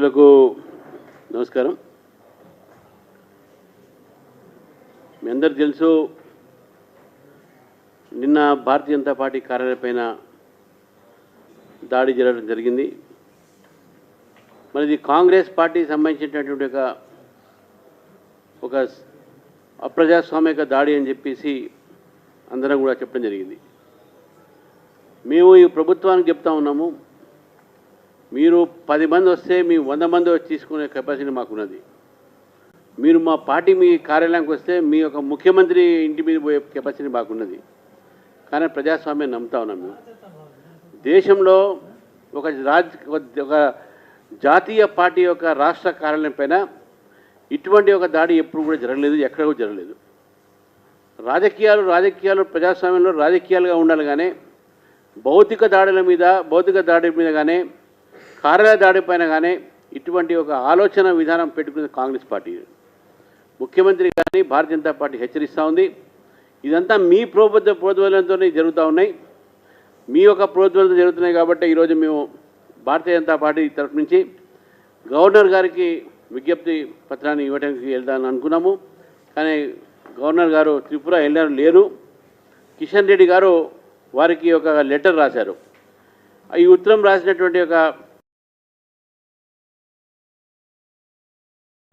మిత్రులకు నమస్కారం. మీ అందరు తెలుసు నిన్న భారతీయ జనతా పార్టీ కార్యాలయపైన దాడి జరగడం జరిగింది. మరి ఇది కాంగ్రెస్ పార్టీకి సంబంధించినటువంటి ఒక ఒక అప్రజాస్వామిక దాడి అని చెప్పేసి అందరం కూడా చెప్పడం జరిగింది. మేము ఈ ప్రభుత్వానికి చెప్తా ఉన్నాము. మీరు పది మంది వస్తే మీ వంద మంది వచ్చి తీసుకునే కెపాసిటీ మాకున్నది. మీరు మా పార్టీ మీ కార్యాలయానికి వస్తే మీ యొక్క ముఖ్యమంత్రి ఇంటి మీద పోయే కెపాసిటీ మాకున్నది. కానీ ప్రజాస్వామ్యం నమ్ముతా ఉన్నాం మేము. దేశంలో ఒక రాజ్ ఒక జాతీయ పార్టీ యొక్క రాష్ట్ర కార్యాలయం పైన ఇటువంటి ఒక దాడి ఎప్పుడు కూడా జరగలేదు ఎక్కడ కూడా జరగలేదు. రాజకీయాలు రాజకీయాలు ప్రజాస్వామ్యంలో రాజకీయాలుగా ఉండాలి కానీ భౌతిక దాడుల మీద భౌతిక దాడి మీద కానీ కార్యాలయ దాడి కానీ ఇటువంటి ఒక ఆలోచన విధానం పెట్టుకుంది కాంగ్రెస్ పార్టీ. ముఖ్యమంత్రి కానీ భారతీయ జనతా పార్టీ హెచ్చరిస్తూ ఉంది. ఇదంతా మీ ప్రభుత్వ ప్రోద్బలంతోనే జరుగుతూ ఉన్నాయి. మీ యొక్క ప్రోద్బలంతో జరుగుతున్నాయి కాబట్టి ఈరోజు మేము భారతీయ జనతా పార్టీ తరఫు నుంచి గవర్నర్ గారికి విజ్ఞప్తి పత్రాన్ని ఇవ్వడానికి వెళ్దామని అనుకున్నాము. కానీ గవర్నర్ గారు త్రిపుర వెళ్ళారు లేరు. కిషన్ రెడ్డి గారు వారికి ఒక లెటర్ రాశారు. ఈ ఉత్తరం రాసినటువంటి ఒక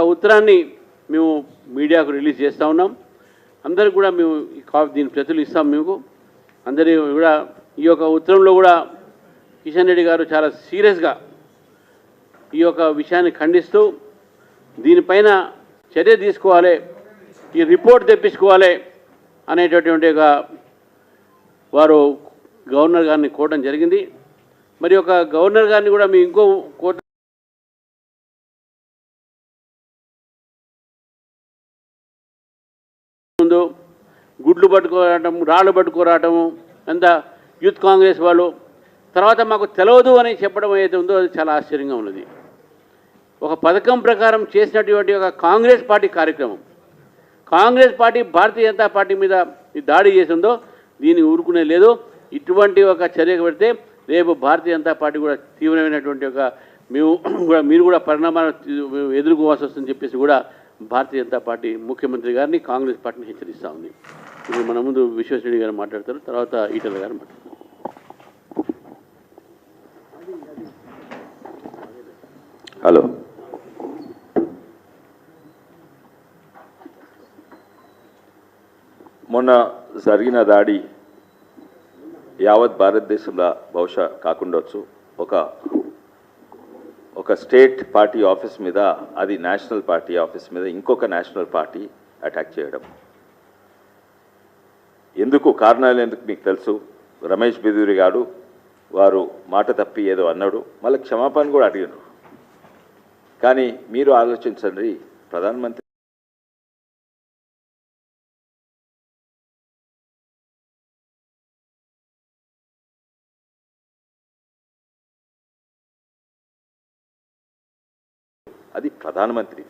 ఉత్తరాన్ని మేము మీడియాకు రిలీజ్ చేస్తూ ఉన్నాం. అందరికి కూడా మేము ఈ దీని ప్రతులు ఇస్తాం మీకు. అందరి కూడా ఈ యొక్క ఉత్తరంలో కూడా కిషన్ రెడ్డి గారు చాలా సీరియస్గా ఈ యొక్క విషయాన్ని ఖండిస్తూ దీనిపైన చర్య తీసుకోవాలి ఈ రిపోర్ట్ తెప్పించుకోవాలి అనేటటువంటి ఒక వారు గవర్నర్ గారిని కోరడం జరిగింది. మరి ఒక గవర్నర్ గారిని కూడా మేము ఇంకో కోట గుడ్లు పట్టుకోరాటం రాళ్ళు పట్టుకోరాటము ఎంత? యూత్ కాంగ్రెస్ వాళ్ళు. తర్వాత మాకు తెలవదు అని చెప్పడం ఏదైతే ఉందో అది చాలా ఆశ్చర్యంగా ఉన్నది. ఒక పథకం ప్రకారం చేసినటువంటి ఒక కాంగ్రెస్ పార్టీ కార్యక్రమం. కాంగ్రెస్ పార్టీ భారతీయ జనతా పార్టీ మీద ఈ దాడి చేసిందో దీన్ని ఊరుకునే లేదు. ఇటువంటి ఒక చర్య పెడితే రేపు భారతీయ జనతా పార్టీ కూడా తీవ్రమైనటువంటి ఒక మేము కూడా మీరు కూడా పరిణామాలు ఎదుర్కోవాల్సి వస్తుందని చెప్పేసి కూడా భారతీయ జనతా పార్టీ ముఖ్యమంత్రి గారిని కాంగ్రెస్ పార్టీని హెచ్చరిస్తూ ఉంది. ఇప్పుడు మన ముందు విశ్వేశ్వరెడ్డి గారు మాట్లాడతారు తర్వాత ఈటల గారు మాట్లాడతారు. హలో. మొన్న జరిగిన దాడి యావత్ భారతదేశంలో బహుశా కాకుండా ఒక ఒక స్టేట్ పార్టీ ఆఫీస్ మీద అది నేషనల్ పార్టీ ఆఫీస్ మీద ఇంకొక నేషనల్ పార్టీ అటాక్ చేయడం. ఎందుకు? కారణాలు ఎందుకు మీకు తెలుసు? రమేష్ బిదూరి గారు వారు మాట తప్పి ఏదో అన్నాడు. మళ్ళీ క్షమాపణ కూడా అడిగినారు కానీ మీరు ఆలోచించండి ప్రధానమంత్రి అది ప్రధానమంత్రి.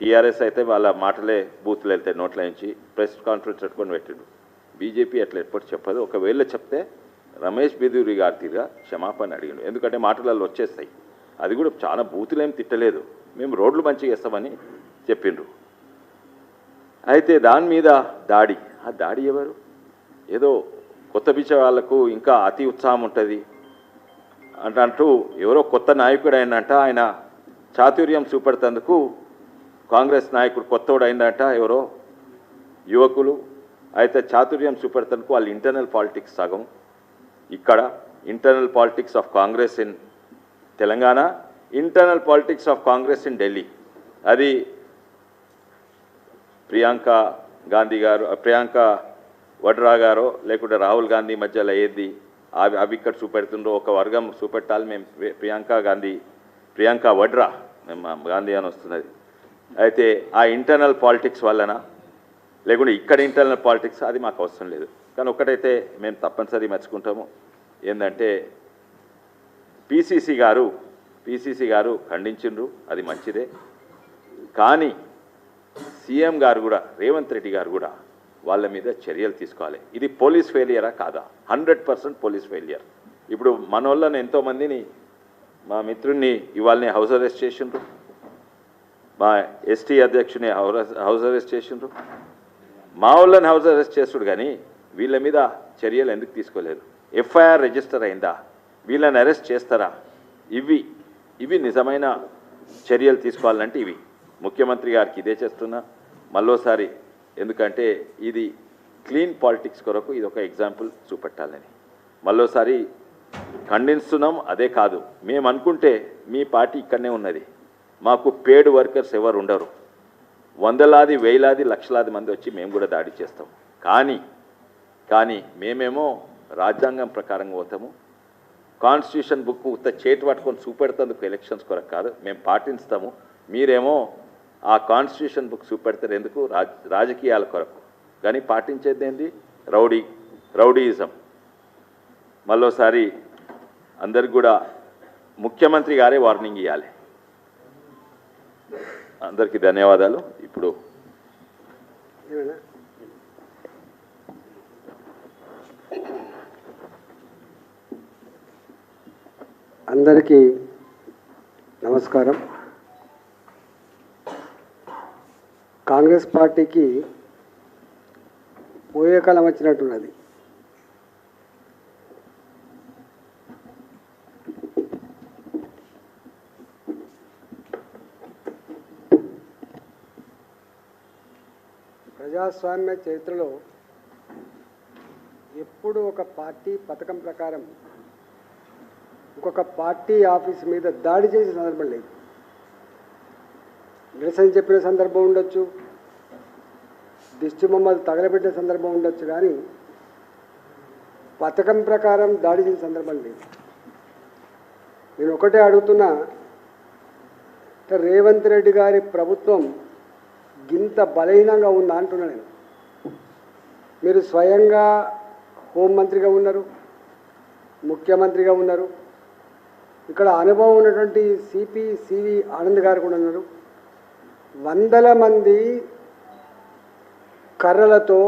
టీఆర్ఎస్ అయితే వాళ్ళ మాటలే బూత్లు వెళ్తే నోట్ల నుంచి ప్రెస్ కాన్ఫరెన్స్ పెట్టుకొని పెట్టిండు. బీజేపీ అట్లా ఎప్పుడు చెప్పదు. ఒకవేళ చెప్తే రమేష్ బిదూరి గారి తీరుగా క్షమాపణ అడిగాడు. ఎందుకంటే మాటలలో వచ్చేస్తాయి. అది కూడా చాలా బూతులేం తిట్టలేదు. మేము రోడ్లు మంచిగా ఇస్తామని చెప్పిండ్రు. అయితే దాని మీద దాడి. ఆ దాడి ఎవరు? ఏదో కొత్త బిచ్చ వాళ్ళకు ఇంకా అతి ఉత్సాహం ఉంటుంది. అంటూ ఎవరో కొత్త నాయకుడు అయినంట ఆయన చాతుర్యం చూపెడుతందుకు కాంగ్రెస్ నాయకుడు కొత్తోడు అయిందంట ఎవరో? యువకులు. అయితే చాతుర్యం చూపెడుతందుకు వాళ్ళు ఇంటర్నల్ పాలిటిక్స్ సగం. ఇక్కడ internal politics of Congress in Telangana internal politics of Congress in Delhi అది ప్రియాంక గాంధీ గారు ప్రియాంక వడ్రా గారో లేకుంటే రాహుల్ గాంధీ మధ్యలో ఏది అవి అవి ఇక్కడ చూపెడుతుండ్రో ఒక వర్గం చూపెట్టాలి మేము ప్రియాంక గాంధీ ప్రియాంక వడ్రా మా గాంధీ అని వస్తున్నది. అయితే ఆ ఇంటర్నల్ పాలిటిక్స్ వలన లేకుంటే ఇక్కడ ఇంటర్నల్ పాలిటిక్స్ అది మాకు అవసరం లేదు. కానీ ఒక్కటైతే మేము తప్పనిసరి మెచ్చుకుంటాము ఏంటంటే పిసిసి గారు పిసిసి గారు ఖండించిండ్రు అది మంచిదే. కానీ సీఎం గారు కూడా రేవంత్ రెడ్డి గారు కూడా వాళ్ళ మీద చర్యలు తీసుకోవాలి. ఇది పోలీస్ ఫెయిలియరా కాదా? హండ్రెడ్ పర్సెంట్ పోలీస్ ఫెయిలియర్ ఇప్పుడు మన ఎంతోమందిని మా మిత్రుడిని ఇవాళని హౌస్ అరెస్ట్ చేసిండ్రు. మా ఎస్టీ అధ్యక్షుని హౌస్ అరెస్ట్ చేసిండ్రు. మా వాళ్ళని హౌస్ అరెస్ట్ చేస్తుడు కానీ వీళ్ళ మీద చర్యలు ఎందుకు తీసుకోలేదు? ఎఫ్ఐఆర్ రిజిస్టర్ అయిందా? వీళ్ళని అరెస్ట్ చేస్తారా? ఇవి ఇవి నిజమైన చర్యలు తీసుకోవాలంటే ఇవి. ముఖ్యమంత్రి గారికి ఇదే చేస్తున్నా. మళ్ళోసారి ఎందుకంటే ఇది క్లీన్ పాలిటిక్స్ కొరకు ఇది ఒక ఎగ్జాంపుల్ చూపెట్టాలని. మళ్ళోసారి ఖండిస్తున్నాం అదే కాదు. మేము అనుకుంటే మీ పార్టీ ఇక్కడనే ఉన్నది. మాకు పేడ్ వర్కర్స్ ఎవరు ఉండరు. వందలాది వేలాది లక్షలాది మంది వచ్చి మేము కూడా దాడి చేస్తాం. కానీ కానీ మేమేమో రాజ్యాంగం ప్రకారంగా పోతాము. కాన్స్టిట్యూషన్ బుక్ ఉత్త చేతి పట్టుకొని చూపెడతందుకు ఎలక్షన్స్ కొరకు కాదు. మేము పాటిస్తాము. మీరేమో ఆ కాన్స్టిట్యూషన్ బుక్ చూపెడతారు ఎందుకు రాజకీయాల కొరకు. కానీ పాటించేది ఏంది? Rowdy rowdyism. మళ్ళోసారి అందరికి కూడా ముఖ్యమంత్రి గారే వార్నింగ్ ఇవ్వాలి అందరికీ ధన్యవాదాలు. ఇప్పుడు అందరికీ నమస్కారం. కాంగ్రెస్ పార్టీకి పోయే కాలం వచ్చినట్టున్నది. ప్రజాస్వామ్య చరిత్రలో ఎప్పుడు ఒక పార్టీ పథకం ప్రకారం ఇంకొక పార్టీ ఆఫీస్ మీద దాడి చేసిన సందర్భం లేదు. నిరసన చెప్పిన సందర్భం ఉండొచ్చు దిష్టి మమ్మల్ని తగలబెట్టిన సందర్భం ఉండొచ్చు కానీ పథకం ప్రకారం దాడి చేసిన సందర్భం లేదు. నేను ఒకటే అడుగుతున్నా రేవంత్ రెడ్డి గారి ప్రభుత్వం గింత బలహీనంగా ఉందా అంటున్నా నేను. మీరు స్వయంగా హోంమంత్రిగా ఉన్నారు ముఖ్యమంత్రిగా ఉన్నారు. ఇక్కడ అనుభవం ఉన్నటువంటి సిపి సివి ఆనంద్ గారు కూడా ఉన్నారు. వందల మంది కర్రలతో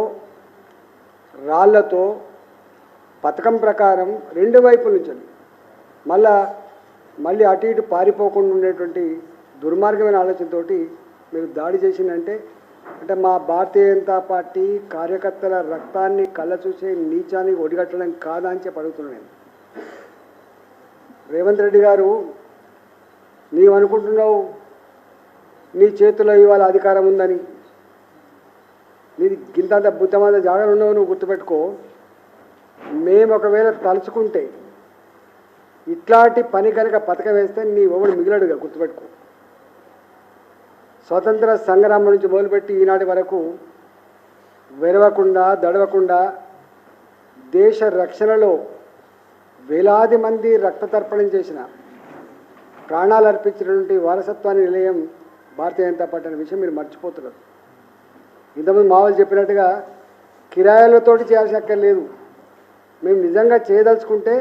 రాళ్ళతో పథకం ప్రకారం రెండు వైపుల నుంచి మళ్ళా మళ్ళీ అటు ఇటు పారిపోకుండా ఉండేటువంటి దుర్మార్గమైన ఆలోచనతోటి మీరు దాడి చేసిందంటే అంటే మా భారతీయ జనతా పార్టీ కార్యకర్తల రక్తాన్ని కళ్ళ చూసే నీచాన్ని ఒడిగట్టడం కాదా అని చెప్పి అడుగుతున్నాను నేను. రేవంత్ రెడ్డి గారు నీవు అనుకుంటున్నావు నీ చేతిలో ఇవాళ అధికారం ఉందని నీది గింతంత బుద్ధమంత జాగ్రత్త ఉన్నావు నువ్వు గుర్తుపెట్టుకో. మేము ఒకవేళ తలుచుకుంటే ఇట్లాంటి పని కనుక పథకం వేస్తే నీ ఎవడు మిగిలడుగా గుర్తుపెట్టుకో. స్వతంత్ర సంగ్రామం నుంచి మొదలుపెట్టి ఈనాటి వరకు వెరవకుండా దడవకుండా దేశ రక్షణలో వేలాది మంది రక్తతర్పణం చేసిన ప్రాణాలు అర్పించినటువంటి వారసత్వాన్ని నిలయం భారతీయ జనతా పార్టీ అనే విషయం మీరు మర్చిపోతున్నారు. ఇంతకుముందు మావోలు చెప్పినట్టుగా కిరాయిలతోటి చేయాల్సిన అక్కర్లేదు. మేము నిజంగా చేయదలుచుకుంటే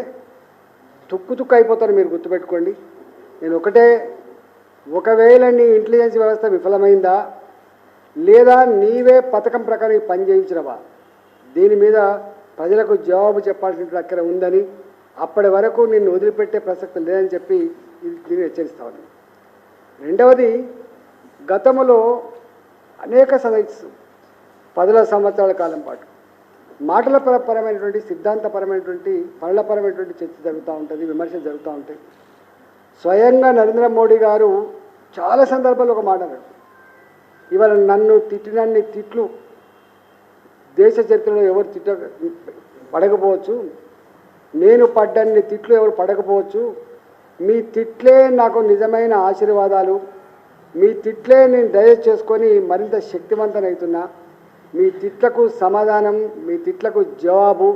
తుక్కు తుక్కు అయిపోతారు మీరు గుర్తుపెట్టుకోండి. నేను ఒకటే ఒకవేళ నీ ఇంటెలిజెన్స్ వ్యవస్థ విఫలమైందా? లేదా నీవే పథకం ప్రకారం పని చేయించినవా? దీని మీద ప్రజలకు జవాబు చెప్పాల్సిన అక్కడ ఉందని అప్పటి వరకు నిన్ను వదిలిపెట్టే ప్రసక్తి లేదని చెప్పి ఇది దీన్ని హెచ్చరిస్తాను రెండవది గతంలో అనేక సదస్సు పదుల సంవత్సరాల కాలం పాటు మాటల పరమైనటువంటి సిద్ధాంతపరమైనటువంటి పనులపరమైనటువంటి చర్చ జరుగుతూ ఉంటుంది విమర్శలు జరుగుతూ ఉంటాయి. స్వయంగా నరేంద్ర మోడీ గారు చాలా సందర్భాల్లో ఒక మాట అన్నాడు ఇవాళ నన్ను తిట్టినన్ని తిట్లు దేశ చరిత్రలో ఎవరు తిట్ట పడకపోవచ్చు. నేను పడ్డన్ని తిట్లు ఎవరు పడకపోవచ్చు. మీ తిట్లే నాకు నిజమైన ఆశీర్వాదాలు. మీ తిట్లే నేను డైజెస్ట్ చేసుకొని మరింత శక్తివంతనవుతున్నా మీ తిట్లకు సమాధానం మీ తిట్లకు జవాబు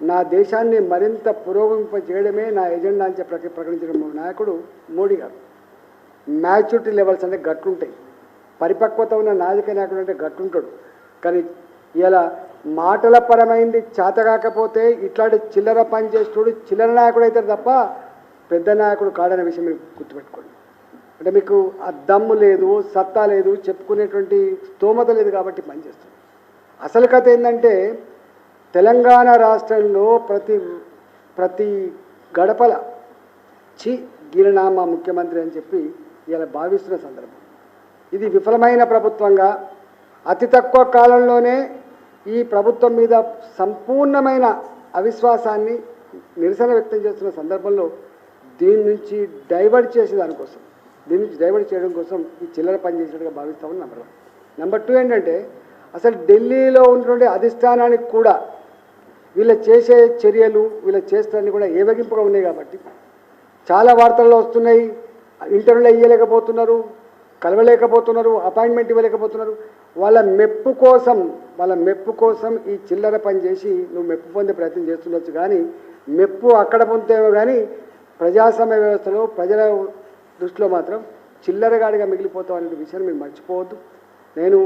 నా దేశాన్ని మరింత పురోగమింప చేయడమే నా ఎజెండా అని చెప్పి ప్రక- ప్రకటించిన నాయకుడు మోడీ గారు. మ్యాచ్యూరిటీ లెవెల్స్ అంటే గట్టుంటాయి పరిపక్వత ఉన్న నాయక నాయకుడు అంటే గట్టుంటాడు కానీ ఇలా మాటల పరమైంది చేత కాకపోతే ఇట్లాంటి చిల్లర పని చేస్తుడు చిల్లర నాయకుడు అయితే తప్ప పెద్ద నాయకుడు కాడనే విషయం మీరు గుర్తుపెట్టుకోండి. అంటే మీకు ఆ దమ్ము లేదు సత్తా లేదు చెప్పుకునేటువంటి స్తోమత లేదు కాబట్టి పనిచేస్తుంది అసలు కథ ఏంటంటే తెలంగాణ రాష్ట్రంలో ప్రతి ప్రతి గడపల చి గీలనా ముఖ్యమంత్రి అని చెప్పి ఇలా భావిస్తున్న సందర్భం. ఇది విఫలమైన ప్రభుత్వంగా అతి తక్కువ కాలంలోనే ఈ ప్రభుత్వం మీద సంపూర్ణమైన అవిశ్వాసాన్ని నిరసన వ్యక్తం చేస్తున్న సందర్భంలో దీని నుంచి డైవర్ట్ చేసే దానికోసం దీని నుంచి డైవర్ట్ చేయడం కోసం ఈ చిల్లర పని చేసినట్టుగా భావిస్తామని నెంబర్ వన్. నెంబర్ టూ ఏంటంటే అసలు ఢిల్లీలో ఉన్నటువంటి అధిష్టానానికి కూడా వీళ్ళ చేసే చర్యలు వీళ్ళ చేష్టలన్నీ కూడా ఏవగింపుగా ఉన్నాయి కాబట్టి చాలా వార్తల్లో వస్తున్నాయి. ఇంటర్వ్యూలో ఇవ్వలేకపోతున్నారు కలవలేకపోతున్నారు అపాయింట్మెంట్ ఇవ్వలేకపోతున్నారు. వాళ్ళ మెప్పు కోసం వాళ్ళ మెప్పు కోసం ఈ చిల్లర పని చేసి నువ్వు మెప్పు పొందే ప్రయత్నం చేస్తుండొచ్చు కానీ మెప్పు అక్కడ పొందుతామో కానీ ప్రజాస్వామ్య వ్యవస్థలో ప్రజల దృష్టిలో మాత్రం చిల్లరగాడిగా మిగిలిపోతాం అనే విషయాన్ని మీరు మర్చిపోవద్దు. నేను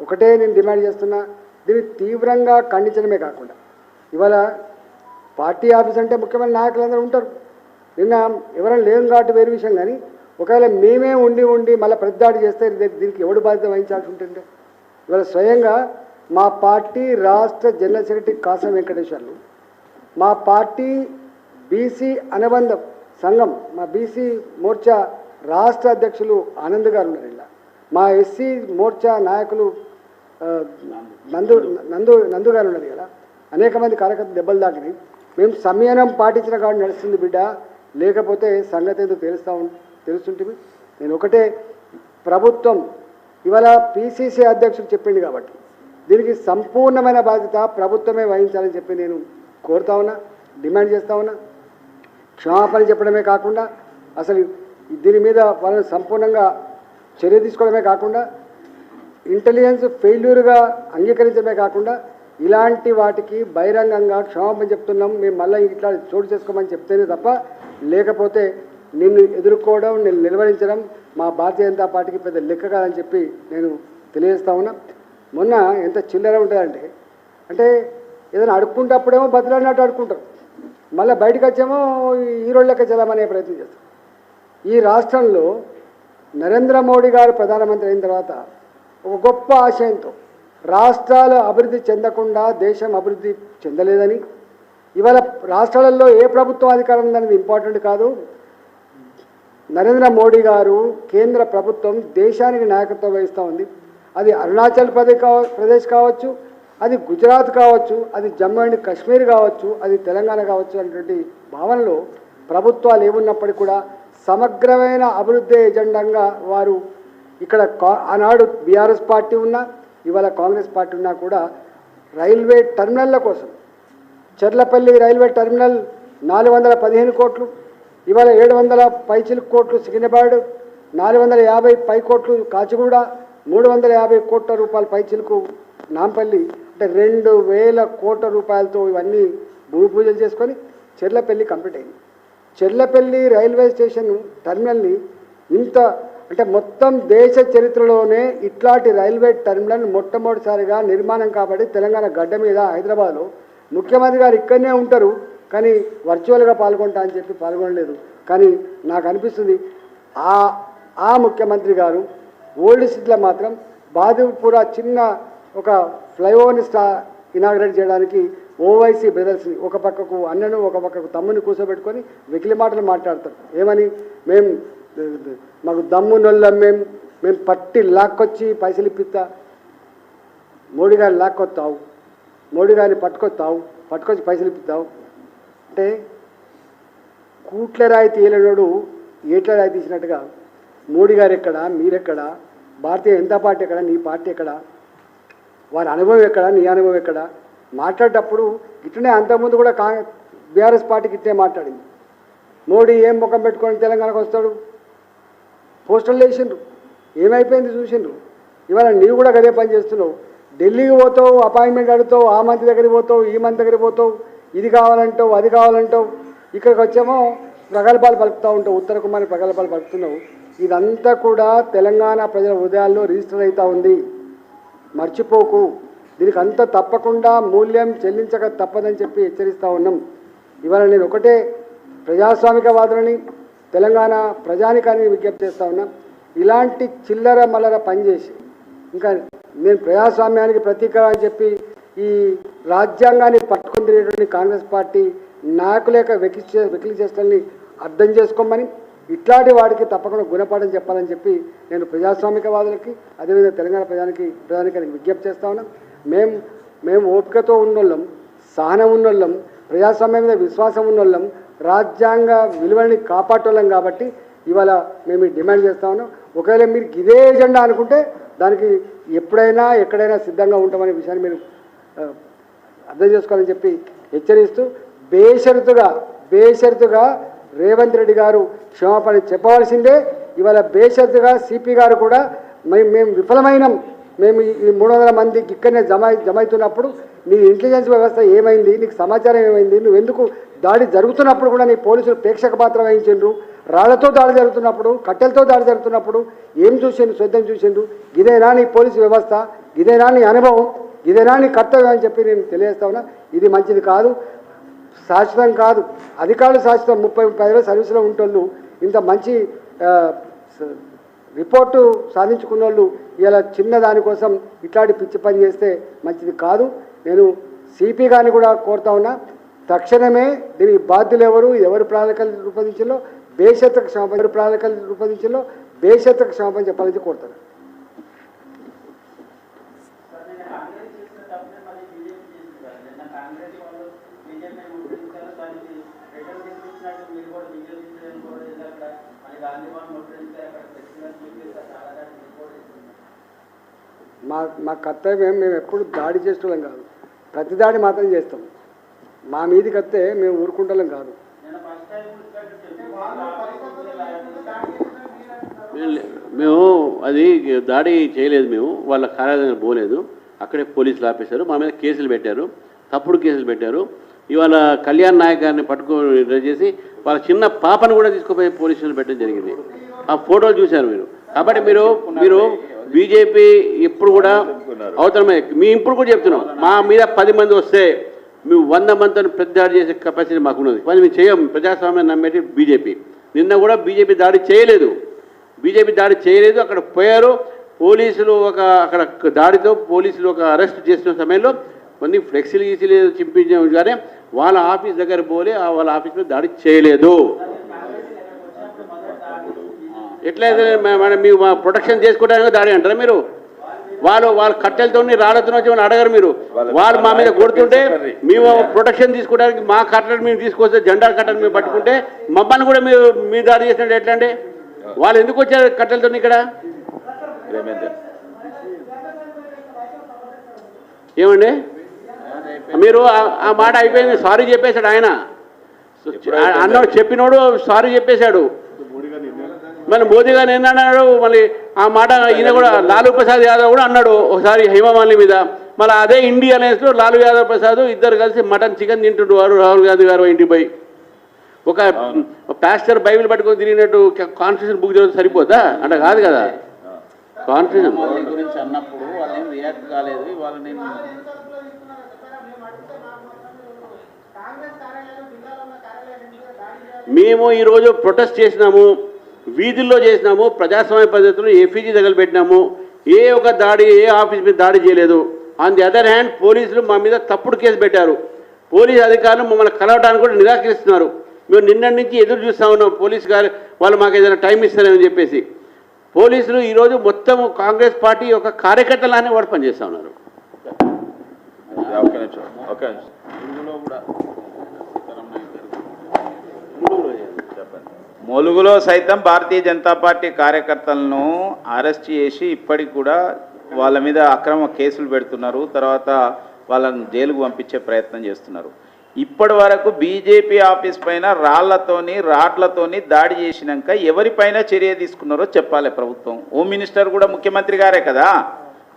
ఒకటే నేను డిమాండ్ చేస్తున్నా దీన్ని తీవ్రంగా ఖండించడమే కాకుండా ఇవాళ పార్టీ ఆఫీస్ అంటే ముఖ్యమైన నాయకులందరూ ఉంటారు. నిన్న ఎవరైనా లేని కాబట్టి వేరే విషయం కానీ ఒకవేళ మేమే ఉండి ఉండి మళ్ళీ ప్రతిదాడి చేస్తే దీనికి ఎవడు బాధ్యత వహించాల్సి ఉంటుంది ఇవాళ స్వయంగా మా పార్టీ రాష్ట్ర జనరల్ సెక్రటరీ కాసం వెంకటేశ్వర్లు మా పార్టీ బీసీ అనుబంధ సంఘం మా బీసీ మోర్చా రాష్ట్ర అధ్యక్షులు ఆనంద్ గారు ఉన్నారు ఇలా. మా ఎస్సీ మోర్చా నాయకులు నందు నందు నందు గారు ఉన్నారు కదా అనేక మంది కార్యకర్తలు దెబ్బలు తాకినాయి. మేము సంయనం పాటించిన కాడు నడుస్తుంది బిడ్డ. లేకపోతే సంగతి ఏదో తెలుస్తా తెలుస్తుంటే నేను ఒకటే ప్రభుత్వం ఇవాళ పిసిసి అధ్యక్షుడు చెప్పింది కాబట్టి. దీనికి సంపూర్ణమైన బాధ్యత ప్రభుత్వమే వహించాలని చెప్పి నేను కోరుతా ఉన్నా డిమాండ్ చేస్తా ఉన్నా. క్షమాపణ చెప్పడమే కాకుండా అసలు దీని మీద వాళ్ళని సంపూర్ణంగా చర్య తీసుకోవడమే కాకుండా ఇంటెలిజెన్స్ ఫెయిల్యూర్గా అంగీకరించడమే కాకుండా ఇలాంటి వాటికి బహిరంగంగా క్షమాపణ చెప్తున్నాం. మేము మళ్ళీ ఇట్లా చోటు చేసుకోమని చెప్తేనే తప్ప లేకపోతే నిన్ను ఎదుర్కోవడం నేను నిలవరించడం మా భారతీయ జనతా పార్టీకి పెద్ద లెక్క కాదని చెప్పి నేను తెలియజేస్తా ఉన్నా. మొన్న ఎంత చిల్లర ఉంటుందంటే అంటే ఏదైనా అడుక్కుంటప్పుడేమో బతులన్నట్టు అడుక్కుంటారు. మళ్ళీ బయటకు వచ్చేమో ఈరోళ్ళకి చెల్లమనే ప్రయత్నం చేస్తాం ఈ రాష్ట్రంలో నరేంద్ర మోడీ గారు ప్రధానమంత్రి అయిన తర్వాత ఒక గొప్ప ఆశయంతో రాష్ట్రాలు అభివృద్ధి చెందకుండా దేశం అభివృద్ధి చెందలేదని. ఇవాళ రాష్ట్రాలలో ఏ ప్రభుత్వం అధికారం ఉందనేది ఇంపార్టెంట్ కాదు. నరేంద్ర మోడీ గారు కేంద్ర ప్రభుత్వం దేశానికి నాయకత్వం వహిస్తూ ఉంది. అది అరుణాచల్ ప్రదేశ్ కావ ప్రదేశ్ కావచ్చు అది గుజరాత్ కావచ్చు అది జమ్మూ అండ్ కాశ్మీర్ కావచ్చు అది తెలంగాణ కావచ్చు అనేటువంటి భావనలో ప్రభుత్వాలు ఏమున్నప్పటికీ కూడా సమగ్రమైన అభివృద్ధి ఎజెండంగా వారు ఇక్కడ కా- ఆనాడు బీఆర్ఎస్ పార్టీ ఉన్నా ఇవాళ కాంగ్రెస్ పార్టీ ఉన్నా కూడా రైల్వే టర్మినల్ల కోసం చెర్లపల్లి రైల్వే టర్మినల్ నాలుగు వందల పదిహేను కోట్లు ఇవాళ ఏడు వందల పైచిలుకు కోట్లు సికింద్రాబాద్ నాలుగు వందల యాభై పై కోట్లు కాచిగూడ మూడు వందల యాభై కోట్ల రూపాయల పైచిలుకు నాంపల్లి అంటే రెండు వేల కోట్ల రూపాయలతో ఇవన్నీ భూమి పూజలు చేసుకొని చెర్లపల్లి కంప్లీట్ అయింది. చెర్లపల్లి రైల్వే స్టేషన్ టర్మినల్ని ఇంత అంటే మొత్తం దేశ చరిత్రలోనే ఇట్లాంటి రైల్వే టర్మినల్ మొట్టమొదటిసారిగా నిర్మాణం కాబట్టి తెలంగాణ గడ్డ మీద హైదరాబాద్లో. ముఖ్యమంత్రి గారు ఇక్కడనే ఉంటారు కానీ వర్చువల్గా పాల్గొంటా అని చెప్పి పాల్గొనలేదు. కానీ నాకు అనిపిస్తుంది ఆ ఆ ముఖ్యమంత్రి గారు ఓల్డ్ సిటీలో మాత్రం బాదుపుర చిన్న ఒక ఫ్లైఓవర్ని స్టా ఇనాగ్రేట్ చేయడానికి ఓవైసీ బ్రదర్స్ని ఒక పక్కకు అన్నను ఒక పక్కకు తమ్ముని కూర్చోబెట్టుకొని వెకిలి మాటలు మాట్లాడతారు. ఏమని? మేము మాకు దమ్ము నొల్లం మేము మేము పట్టి లాక్కొచ్చి పైసలు ఇప్పిస్తా. మోడీ గారిని లాక్కొస్తావు మోడీ గారిని పట్టుకొస్తావు పట్టుకొచ్చి పైసలు ఇప్పిస్తావు. అంటే కూట్ల రాయి తీయలేనోడు ఏట్ల రాయి తీసినట్టుగా మోడీ గారు ఎక్కడ మీరెక్కడ భారతీయ జనతా పార్టీ ఎక్కడ నీ పార్టీ ఎక్కడ వారి అనుభవం ఎక్కడ నీ అనుభవం ఎక్కడ? మాట్లాడేటప్పుడు ఇట్లనే అంతకుముందు కూడా కా బీఆర్ఎస్ పార్టీకి ఇట్లే మాట్లాడింది. మోడీ ఏం ముఖం పెట్టుకొని తెలంగాణకు వస్తాడు? పోస్టర్లు వేసిండ్రు. ఏమైపోయింది చూసిండ్రు. ఇవాళ నీవు కూడా అదే పని చేస్తున్నావు. ఢిల్లీకి పోతావు అపాయింట్మెంట్ అడుగుతావు ఆ మంత్రి దగ్గరికి పోతావు ఈ మంత్రి దగ్గరికి పోతావు ఇది కావాలంటావు అది కావాలంటావు. ఇక్కడికి వచ్చేమో ప్రగల్భాలు పలుకుతూ ఉంటావు ఉత్తర కుమారి ప్రగల్భాలు పలుకుతున్నావు. ఇదంతా కూడా తెలంగాణ ప్రజల హృదయాల్లో రిజిస్టర్ అవుతూ ఉంది. మర్చిపోకు. దీనికి అంత తప్పకుండా మూల్యం చెల్లించక తప్పదని చెప్పి హెచ్చరిస్తూ ఉన్నాం. ఇవాళ నేను ఒకటే ప్రజాస్వామిక వాదులని తెలంగాణ ప్రజానికాన్ని విజ్ఞప్తి చేస్తా ఉన్నాం ఇలాంటి చిల్లర మల్లర పనిచేసి ఇంకా నేను ప్రజాస్వామ్యానికి ప్రతీక అని చెప్పి ఈ రాజ్యాంగాన్ని పట్టుకొని తిరిగేటువంటి కాంగ్రెస్ పార్టీ నాయకుల యొక్క వెకిలి చే- వెకిలి చేష్టల్ని అర్థం చేసుకోమని ఇట్లాంటి వాడికి తప్పకుండా గుణపాఠం చెప్పాలని చెప్పి నేను ప్రజాస్వామికవాదులకి అదేవిధంగా తెలంగాణ ప్రజానికి ప్రజానికి విజ్ఞప్తి చేస్తా ఉన్నాం. మేము మేము ఓపికతో ఉన్నోళ్ళం సహనం ఉన్నోళ్ళం ప్రజాస్వామ్యం మీద విశ్వాసం ఉన్నోళ్ళం రాజ్యాంగ విలువల్ని కాపాడటం కాబట్టి ఇవాళ మేము డిమాండ్ చేస్తా ఉన్నాం. ఒకవేళ మీరు ఇదే ఎజెండా అనుకుంటే దానికి ఎప్పుడైనా ఎక్కడైనా సిద్ధంగా ఉంటామనే విషయాన్ని మీరు అర్థం చేసుకోవాలని చెప్పి హెచ్చరిస్తూ బేషరతుగా బేషరతుగా రేవంత్ రెడ్డి గారు క్షమాపణ చెప్పవలసిందే. ఇవాళ బేషరతుగా సిపి గారు కూడా మేము మేము విఫలమైనం. మేము ఈ- మూడు వందల మందికి ఇక్కడనే జమ జమైతున్నప్పుడు నీ ఇంటెలిజెన్స్ వ్యవస్థ ఏమైంది? నీకు సమాచారం ఏమైంది? నువ్వు ఎందుకు దాడి జరుగుతున్నప్పుడు కూడా నీ పోలీసులు ప్రేక్షక పాత్ర వహించిండ్రు? రాళ్ళతో దాడి జరుగుతున్నప్పుడు కట్టెలతో దాడి జరుగుతున్నప్పుడు ఏం చూసిండు శ్రద్ధం చూసిండు ఇదేనా నీ పోలీసు వ్యవస్థ? ఇదేనా నీ అనుభవం? ఇదేనా నీ కర్తవ్యం అని చెప్పి నేను తెలియజేస్తా ఉన్నా. ఇది మంచిది కాదు. శాశ్వతం కాదు. అధికారులు శాశ్వతం. ముప్పై ముప్పై ఐదు సర్వీసులో ఉంటోళ్ళు ఇంత మంచి రిపోర్టు సాధించుకున్న వాళ్ళు ఇలా చిన్న దానికోసం ఇట్లాంటి పిచ్చి పని చేస్తే మంచిది కాదు. నేను సిపి గారిని కూడా కోరుతా ఉన్నా తక్షణమే దీనికి బాధ్యులు ఎవరు ఎవరు ప్రణాళికలు రూపొందించాలో బేషత్తకు క్షమాపణ ఎవరు ప్రణాళికలు రూపొందించాలో బేషత్తకు క్షమాపణ చెప్పాలని కోరుతాను. మా మా కర్తవ్యం మేము ఎప్పుడు దాడి చేసేటోళ్ళం కాదు. ప్రతి దాడి మాత్రం చేస్తాం. మా మీది వస్తే మేము ఊరుకుంటోళ్ళం కాదు. మేము అది దాడి చేయలేదు మేము. వాళ్ళ కార్యాలయం పోలేదు. అక్కడే పోలీసులు ఆపేశారు. మా మీద కేసులు పెట్టారు. తప్పుడు కేసులు పెట్టారు. ఇవాళ కళ్యాణ్ నాయక్ గారిని పట్టుకొని డ్రైవ్ చేసి వాళ్ళ చిన్న పాపను కూడా తీసుకుపోయి పోలీసులు పెట్టడం జరిగింది. ఆ ఫోటోలు చూశారు మీరు. కాబట్టి మీరు మీరు బీజేపీ ఇప్పుడు కూడా అవతలమే. మీ ఇప్పుడు కూడా చెప్తున్నాం. మా మీద పది మంది వస్తే మేము వంద మందితో పెద్ద దాడి చేసే కెపాసిటీ మాకున్నది. కానీ మేము చేయం. ప్రజాస్వామ్యం నమ్మేది బీజేపీ. నిన్న కూడా బీజేపీ దాడి చేయలేదు. బీజేపీ దాడి చేయలేదు. అక్కడ పోయారు. పోలీసులు ఒక అక్కడ దాడితో పోలీసులు ఒక అరెస్ట్ చేసిన సమయంలో కొన్ని ఫ్లెక్సీలు గీసీలు చింపించాము కానీ వాళ్ళ ఆఫీస్ దగ్గర పోలే ఆ వాళ్ళ ఆఫీస్ మీద దాడి చేయలేదు. ఎట్లయితే మేడం మీరు మా ప్రొటెక్షన్ చేసుకోవడానికి దాడి అంటారా మీరు? వాళ్ళు వాళ్ళ కట్టెలతో వాళ్ళు అడగరు మీరు. వాళ్ళు మా మీద కొడుతుంటే మేము ప్రొటెక్షన్ తీసుకోవడానికి మా కట్టెలు మేము తీసుకొస్తే జెండా కట్టెలు మేము పట్టుకుంటే మమ్మల్ని కూడా మీరు మీ దాడి చేసినట్టు ఎట్లా అండి? వాళ్ళు ఎందుకు వచ్చారు కట్టెలతో ఇక్కడ? ఏమండి? మీరు ఆ- మాట అయిపోయింది సారీ చెప్పేశాడు ఆయన. అన్నాడు చెప్పినోడు సారీ చెప్పేశాడు. మళ్ళీ మోదీ గారు ఏంటన్నాడు మళ్ళీ ఆ మాట ఈయన కూడా లాలూ ప్రసాద్ యాదవ్ కూడా అన్నాడు ఒకసారి హేమమాలిని మీద. మళ్ళీ అదే ఇండియా అలయన్స్లో లాలూ యాదవ్ ప్రసాద్ ఇద్దరు కలిసి మటన్ చికెన్ తింటుండేవారు రాహుల్ గాంధీ గారు ఇంటికి పోయి. ఒక పాస్టర్ బైబిల్ పట్టుకొని తిరిగినట్టు కాన్స్టిట్యూషన్ బుక్ చదివితే సరిపోతా అంటే కాదు కదా. కాన్స్టిట్యూషన్. గురించి అన్నప్పుడు వాళ్ళు రియాక్ట్ కాలేదు ఇవాళ నేను మేము ఈరోజు ప్రొటెస్ట్ చేసినాము. వీధుల్లో చేసినాము ప్రజాస్వామ్య పద్ధతిలో ఎఫీజీ తగలబెట్టినాము ఏ ఒక దాడి ఏ ఆఫీస్ మీద దాడి చేయలేదు. ఆన్ ది అదర్ హ్యాండ్ పోలీసులు మా మీద తప్పుడు కేసు పెట్టారు. పోలీస్ అధికారులు మమ్మల్ని కలవడానికి కూడా నిరాకరిస్తున్నారు. మేము నిన్నటి నుంచి ఎదురు చూస్తా ఉన్నాం. పోలీస్ గారు వాళ్ళు మాకు ఏదైనా టైం ఇస్తారని చెప్పేసి. పోలీసులు ఈరోజు మొత్తం కాంగ్రెస్ పార్టీ యొక్క కార్యకర్తలానే వాడు పనిచేస్తూ ఉన్నారు. ఇందులో కూడా సీతారాం నాయక్ గారు చెప్పండి ములుగులో సైతం భారతీయ జనతా పార్టీ కార్యకర్తలను అరెస్ట్ చేసి ఇప్పటికి కూడా వాళ్ళ మీద అక్రమ కేసులు పెడుతున్నారు. తర్వాత వాళ్ళను జైలుకు పంపించే ప్రయత్నం చేస్తున్నారు. ఇప్పటి వరకు బీజేపీ ఆఫీస్ పైన రాళ్ళతోని రాడ్లతోని దాడి చేసినాక ఎవరిపైన చర్య తీసుకున్నారో చెప్పాలి ప్రభుత్వం. హోమ్ మినిస్టర్ కూడా ముఖ్యమంత్రి గారే కదా.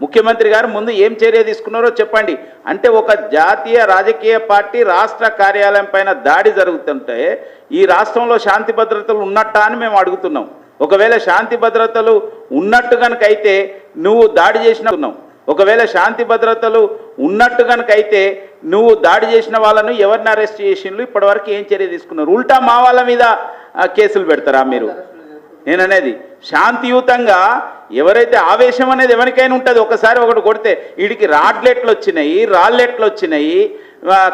ముఖ్యమంత్రి గారు ముందు ఏం చర్య తీసుకున్నారో చెప్పండి. అంటే ఒక జాతీయ రాజకీయ పార్టీ రాష్ట్ర కార్యాలయం పైన దాడి జరుగుతుంటే ఈ రాష్ట్రంలో శాంతి భద్రతలు ఉన్నట్టా అని మేము అడుగుతున్నాం. ఒకవేళ శాంతి భద్రతలు ఉన్నట్టు కనుక అయితే నువ్వు దాడి చేసిన ఉన్నావు. ఒకవేళ శాంతి భద్రతలు ఉన్నట్టు కనుక అయితే నువ్వు దాడి చేసిన వాళ్ళను ఎవరిని అరెస్ట్ చేసిండ్రు? ఇప్పటివరకు ఏం చర్య తీసుకున్నారు? ఉల్టా మా వాళ్ళ మీద కేసులు పెడతారా మీరు? నేననేది శాంతియుతంగా ఎవరైతే ఆవేశం అనేది ఎవరికైనా ఉంటుంది ఒకసారి ఒకటి కొడితే వీడికి రాడ్లెట్లు వచ్చినాయి రాళ్ళెట్లు వచ్చినాయి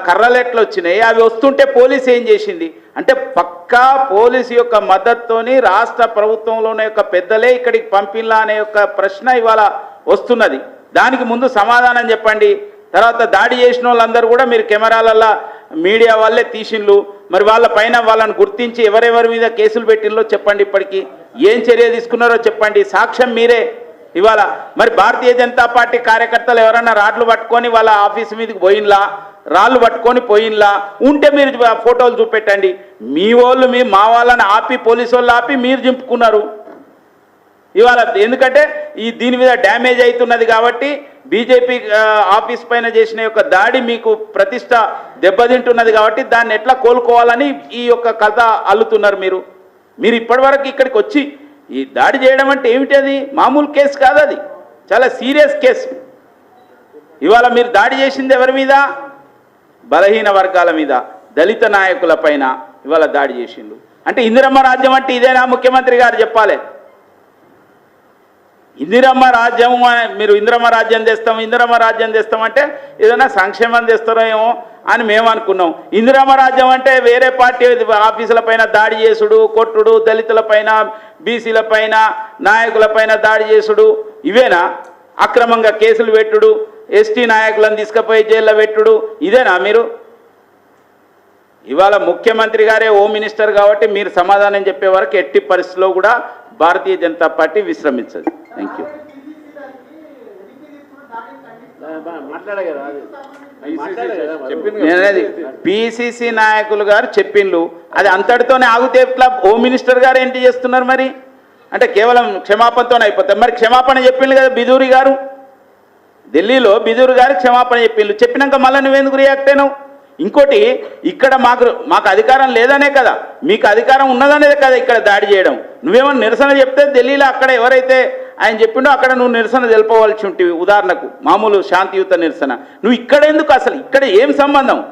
కర్రలెట్లు వచ్చినాయి అవి వస్తుంటే పోలీస్ ఏం చేసింది? అంటే పక్కా పోలీసు యొక్క మద్దతుతోని రాష్ట్ర ప్రభుత్వంలోని యొక్క పెద్దలే ఇక్కడికి పంపిల్లా అనే యొక్క ప్రశ్న ఇవాళ వస్తున్నది. దానికి ముందు సమాధానం చెప్పండి. తర్వాత దాడి చేసిన వాళ్ళందరూ కూడా మీరు కెమెరాలల్లో మీడియా వాళ్ళే తీసిండ్లు. మరి వాళ్ళ పైన వాళ్ళని గుర్తించి ఎవరెవరి మీద కేసులు పెట్టిల్లో చెప్పండి ఇప్పటికీ. ఏం చర్య తీసుకున్నారో చెప్పండి. సాక్ష్యం మీరే. ఇవాళ మరి భారతీయ జనతా పార్టీ కార్యకర్తలు ఎవరైనా రాడ్లు పట్టుకొని వాళ్ళ ఆఫీస్ మీదకి పోయినలా? రాళ్ళు పట్టుకొని పోయినలా? ఉంటే మీరు ఫోటోలు చూపెట్టండి. మీ వాళ్ళు మీ మా వాళ్ళని ఆపి పోలీసు వాళ్ళు ఆపి మీరు చింపుకున్నారు. ఇవాళ ఎందుకంటే ఈ దీని మీద డ్యామేజ్ అవుతున్నది కాబట్టి బీజేపీ ఆఫీస్ పైన చేసిన యొక్క దాడి మీకు ప్రతిష్ట దెబ్బతింటున్నది కాబట్టి దాన్ని ఎట్లా కోలుకోవాలని ఈ యొక్క కథ అల్లుతున్నారు మీరు. మీరు ఇప్పటివరకు ఇక్కడికి వచ్చి ఈ దాడి చేయడం అంటే ఏమిటి అది? మామూలు కేసు కాదు అది. చాలా సీరియస్ కేసు. ఇవాళ మీరు దాడి చేసింది ఎవరి మీద? బలహీన వర్గాల మీద. దళిత నాయకుల పైన ఇవాళ దాడి చేసిండు. అంటే ఇందిరమ్మ రాజ్యం అంటే ఇదేనా? ముఖ్యమంత్రి గారు చెప్పాలి. ఇందిరమ్మ రాజ్యం మీరు ఇందిరమ్మ రాజ్యం తెస్తాం ఇందిరమ్మ రాజ్యం తెస్తామంటే ఏదైనా సంక్షేమం తెస్తారో ఏమో అని మేము అనుకున్నాం. ఇందిరమ్మ రాజ్యం అంటే వేరే పార్టీ ఆఫీసుల పైన దాడి చేసుడు కొట్టుడు దళితుల పైన బీసీల పైన నాయకుల పైన దాడి చేసుడు ఇవేనా? అక్రమంగా కేసులు పెట్టుడు ఎస్టీ నాయకులను తీసుకుపోయి జైల్లో పెట్టుడు ఇదేనా మీరు? ఇవాళ ముఖ్యమంత్రి గారే హోమ్ మినిస్టర్ కాబట్టి మీరు సమాధానం చెప్పే వరకు ఎట్టి పరిస్థితిలో కూడా భారతీయ జనతా పార్టీ విశ్రమించదు. థ్యాంక్ యూ నేనది పిసిసి నాయకులు గారు చెప్పిండ్లు. అది అంతటితోనే ఆగితే ఎట్లా హోమ్ మినిస్టర్ గారు ఏంటి చేస్తున్నారు మరి? అంటే కేవలం క్షమాపణతోనే అయిపోతాయి. మరి క్షమాపణ చెప్పిండు కదా బిదూరి గారు? ఢిల్లీలో బిదూరు గారు క్షమాపణ చెప్పిండ్రు చెప్పినాక మళ్ళీ నువ్వెందుకు రియాక్ట్ అయినావు? ఇంకోటి ఇక్కడ మాకు మాకు అధికారం లేదనే కదా. మీకు అధికారం ఉన్నదనేదే కదా ఇక్కడ దాడి చేయడం. నువ్వేమన్నా నిరసన చెప్తే ఢిల్లీలో అక్కడ ఎవరైతే ఆయన చెప్పిండు అక్కడ నువ్వు నిరసన తెలుపవలసి ఉంటివి. ఉదాహరణకు మామూలు శాంతియుత నిరసన. నువ్వు ఇక్కడ ఎందుకు అసలు? ఇక్కడ ఏం సంబంధం?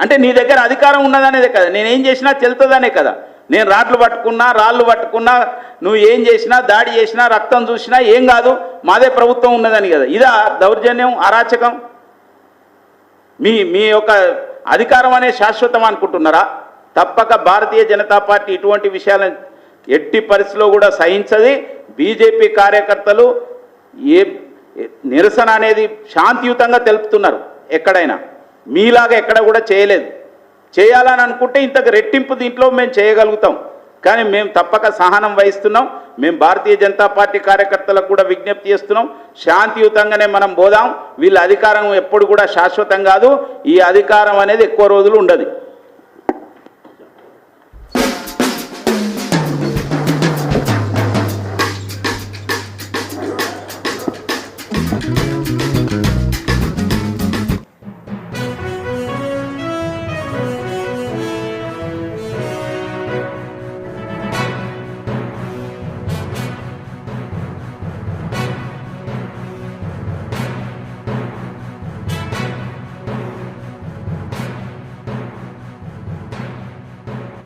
అంటే నీ దగ్గర అధికారం ఉన్నదనేదే కదా. నేనేం చేసినా చెల్తుందనే కదా. నేను రాట్లు పట్టుకున్నా రాళ్ళు పట్టుకున్నా నువ్వు ఏం చేసినా దాడి చేసినా రక్తం చూసినా ఏం కాదు. మాదే ప్రభుత్వం ఉన్నదని కదా. ఇదా దౌర్జన్యం అరాచకం? మీ మీ యొక్క అధికారం అనే శాశ్వతం అనుకుంటున్నారా? తప్పక భారతీయ జనతా పార్టీ ఇటువంటి విషయాలను ఎట్టి పరిస్థితిలో కూడా సహించది. బీజేపీ కార్యకర్తలు ఏ నిరసన అనేది శాంతియుతంగా తెలుపుతున్నారు. ఎక్కడైనా మీలాగా ఎక్కడ కూడా చేయలేదు. చేయాలని అనుకుంటే ఇంతకు రెట్టింపు దీంట్లో మేము చేయగలుగుతాం. కానీ మేము తప్పక సహనం వహిస్తున్నాం. మేము భారతీయ జనతా పార్టీ కార్యకర్తలకు కూడా విజ్ఞప్తి చేస్తున్నాం. శాంతియుతంగానే మనం పోదాం. వీళ్ళ అధికారం ఎప్పుడు కూడా శాశ్వతం కాదు. ఈ అధికారం అనేది ఎక్కువ రోజులు ఉండదు.